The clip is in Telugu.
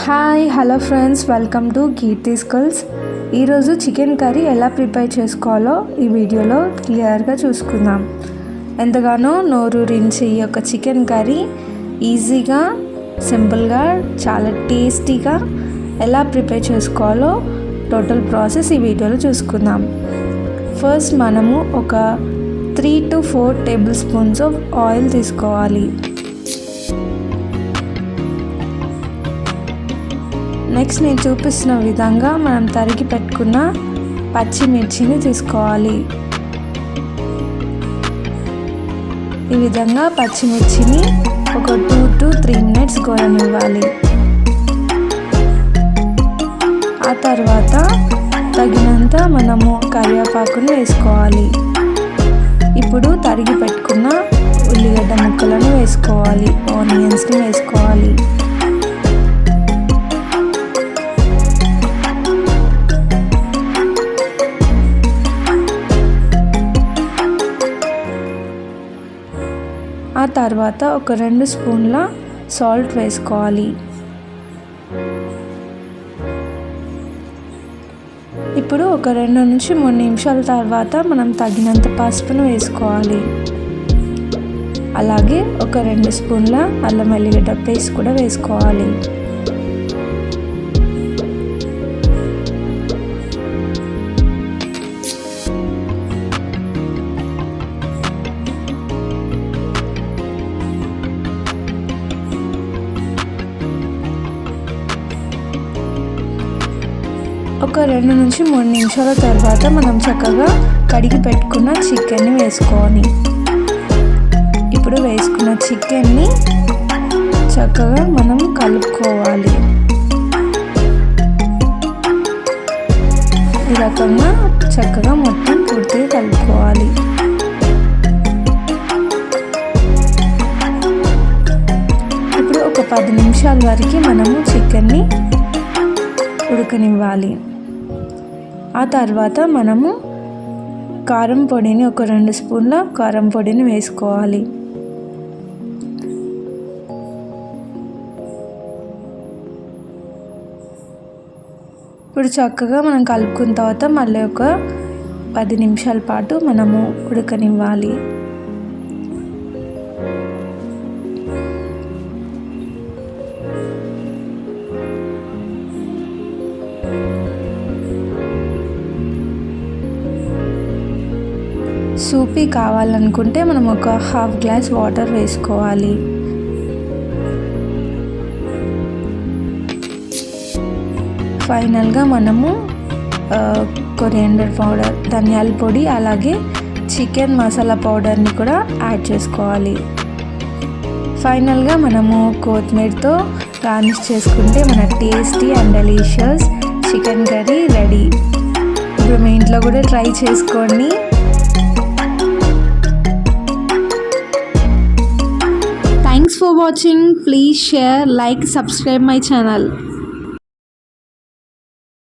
Hi hello friends welcome to Keerthi skills ఈరోజు చికెన్ కర్రీ ఎలా ప్రిపేర్ చేసుకోవాలో ఈ వీడియోలో క్లియర్గా చూసుకుందాం. ఎంతగానో నోరూరించి ఈ యొక్క చికెన్ కర్రీ ఈజీగా సింపుల్గా చాలా టేస్టీగా ఎలా ప్రిపేర్ చేసుకోవాలో టోటల్ ప్రాసెస్ ఈ వీడియోలో చూసుకుందాం. ఫస్ట్ మనము ఒక three to four table spoons of oil తీసుకోవాలి. నెక్స్ట్ నేను చూపిస్తున్న విధంగా మనం తరిగి పెట్టుకున్న పచ్చిమిర్చిని తీసుకోవాలి. ఈ విధంగా పచ్చిమిర్చిని ఒక టూ టు త్రీ మినిట్స్ గోరనివ్వాలి. ఆ తర్వాత తగినంత మనము కరివేపాకుని వేసుకోవాలి. ఇప్పుడు తరిగి పెట్టుకున్న ఉల్లిగడ్డ ముక్కలను వేసుకోవాలి. ఆనియన్స్ని వేసుకోవాలి. తర్వాత ఒక రెండు స్పూన్ల సాల్ట్ వేసుకోవాలి. ఇప్పుడు ఒక రెండు నుంచి మూడు నిమిషాల తర్వాత మనం తగినంత పసుపును వేసుకోవాలి. అలాగే ఒక రెండు స్పూన్ల అల్లం వెల్లిగడ్డ పేస్ట్ కూడా వేసుకోవాలి. ఒక రెండు నుంచి మూడు నిమిషాల తర్వాత మనం చక్కగా కడిగి పెట్టుకున్న చికెన్ని వేసుకోవాలి ఇప్పుడు వేసుకున్న చికెన్ని చక్కగా మనం కలుపుకోవాలి. ఈ రకంగా చక్కగా మొత్తం పూర్తిగా కలుపుకోవాలి. ఇప్పుడు ఒక పది నిమిషాల వరకు మనము చికెన్ని ఉడకనివ్వాలి. ఆ తర్వాత మనము కారం పొడిని ఒక రెండు స్పూన్ల కారం పొడిని వేసుకోవాలి. ఇప్పుడు చక్కగా మనం కలుపుకున్న తర్వాత మళ్ళీ ఒక పది నిమిషాల పాటు మనము ఉడకనివ్వాలి. సూపీ కావాలనుకుంటే మనం ఒక హాఫ్ గ్లాస్ వాటర్ వేసుకోవాలి. ఫైనల్గా మనము కొరియాండర్ పౌడర్ ధనియాల పొడి అలాగే చికెన్ మసాలా పౌడర్ని కూడా యాడ్ చేసుకోవాలి. ఫైనల్గా మనము కొత్తిమీరతో గార్నిష్ చేసుకుంటే మన tasty and delicious chicken curry ready. ఇప్పుడు మీ ఇంట్లో కూడా ట్రై చేసుకోండి. For watching. Please share, like, subscribe my channel.